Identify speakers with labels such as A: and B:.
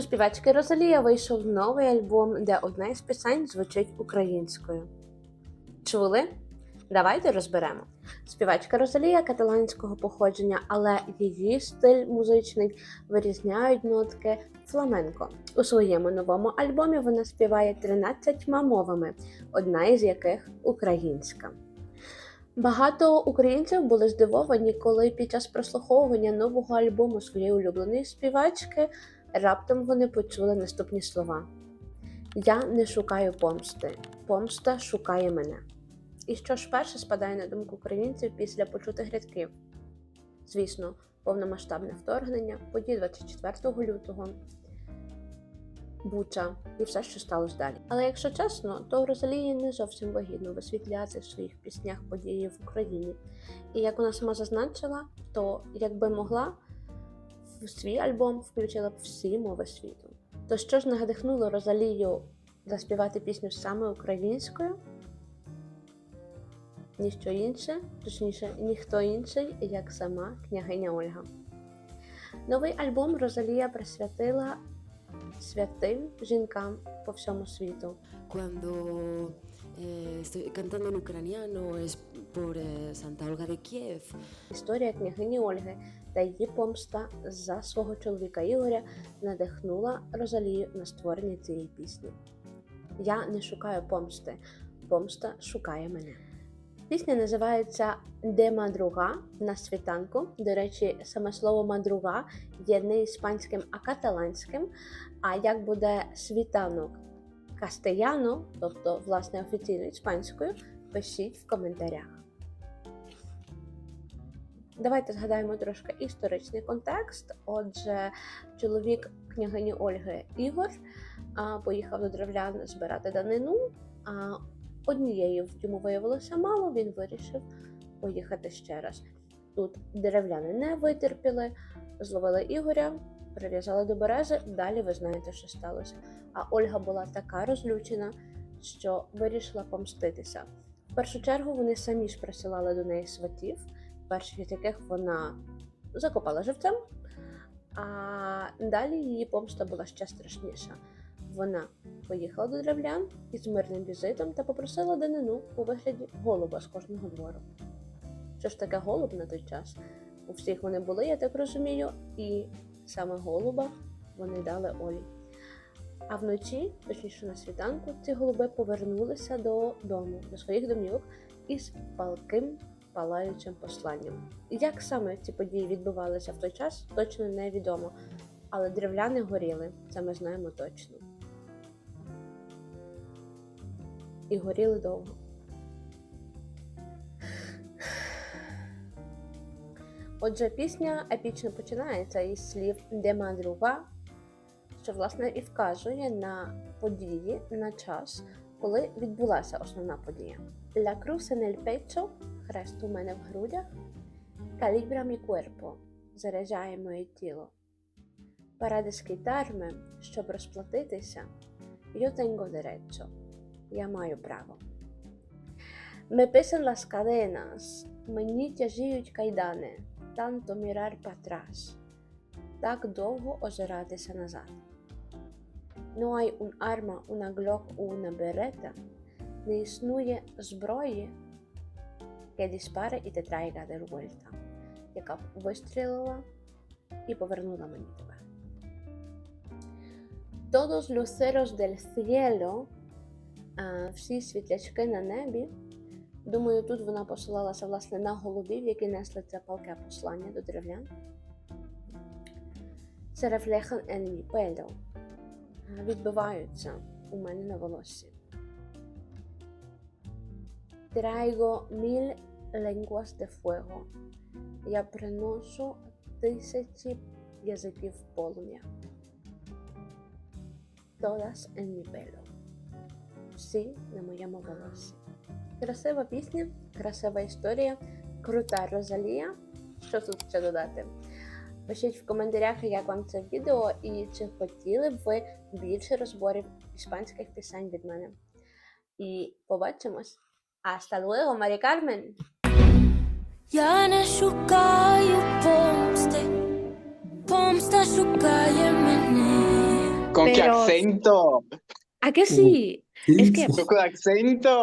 A: співачки Розалія вийшов новий альбом, де одна із пісень звучить українською. Чули? Давайте розберемо. Співачка Розалія каталанського походження, але її стиль музичний вирізняють нотки фламенко. У своєму новому альбомі вона співає 13 мовами, одна із яких українська. Багато українців були здивовані, коли під час прослуховування нового альбому своєї улюбленої співачки раптом вони почули наступні слова: Я не шукаю помсти, помста шукає мене. І що ж перше спадає на думку українців після почутих рядків? Звісно, повномасштабне вторгнення, події 24 лютого, Буча і все, що сталося далі. Але якщо чесно, то Розалії не зовсім вигідно висвітляти в своїх піснях події в Україні. І як вона сама зазначила, то якби могла, в свій альбом включила б всі мови світу. То що ж надихнуло Розалію заспівати пісню саме українською? Ніщо інше, точніше, ніхто інший, як сама княгиня Ольга. Новий альбом Розалія присвятила святим жінкам по всьому світу.
B: Cuando eh, estoy cantando en ucraniano es por eh, Santa Olga de Kiev.
A: Історія княгині Ольги та її помста за свого чоловіка Ігоря надихнула Розалію на створення цієї пісні. Я не шукаю помсти, помста шукає мене. Пісня називається Де мадруга на світанку. До речі, саме слово мадруга є не іспанським, а каталанським. А як буде світанок кастеяно, тобто власне офіційно іспанською, пишіть в коментарях. Давайте згадаємо трошки історичний контекст. Отже, чоловік княгині Ольги Ігор поїхав до древлян збирати данину. А однієї йому виявилося мало, він вирішив поїхати ще раз. Тут деревляни не витерпіли, зловили Ігоря, прив'язали до берези. Далі ви знаєте, що сталося. А Ольга була така розлючена, що вирішила помститися. В першу чергу вони самі ж присилали до неї сватів, перших із яких вона закопала живцем. А далі її помста була ще страшніша. Вона поїхала до древлян із мирним візитом та попросила данину у вигляді голуба з кожного двору. Що ж таке голуб на той час? У всіх вони були, я так розумію, і саме голуба вони дали Олі. А вночі, точніше на світанку, ці голуби повернулися додому, до своїх домівок із палким палаючим посланням. Як саме ці події відбувалися в той час, точно невідомо. Але древляни горіли, це ми знаємо точно. І горіли довго. Отже, пісня епічно починається із слів «де мадруга», що власне і вказує на події, на час, коли відбулася основна подія. La cruz en pecho, хрест у мене в грудях, calibra mi cuerpo, заряджає моє тіло. Para desquitarme, щоб розплатитися, yo tengo derecho, я маю право. Me pesan las cadenas, мені тяжіють кайдани, tanto mirar para atrás, так довго озиратися назад. No hay un arma, una Glock una beretta, не існує зброї, que dispare і te traiga de vuelta, яка б вистрілила і повернула мені тебе. Todos los del cielo, а, всі світлячки на небі. Думаю, тут вона посилалася власне на голубів, які несли це палке послання до древлян. Це reflejan en mi. Відбиваються у мене на волоссі. Traigo mil lenguas de fuego. Я приношу тисячі язиків полум'я. Todas en mi pelo. Всі на моєму волосі. Красива пісня, красива історія, крута Розалія. Що тут ще додати? Пишіть в коментарях, як вам це відео, і чи хотіли б ви більше розборів іспанських пісень від мене. І побачимось! Hasta luego, Марі Кармен!
C: Я не шукаю помсти, помста шукає мене.
D: ¿Con qué
A: Pero-
D: acento?
A: ¿A que sí? Es que-
D: ¿Con qué acento?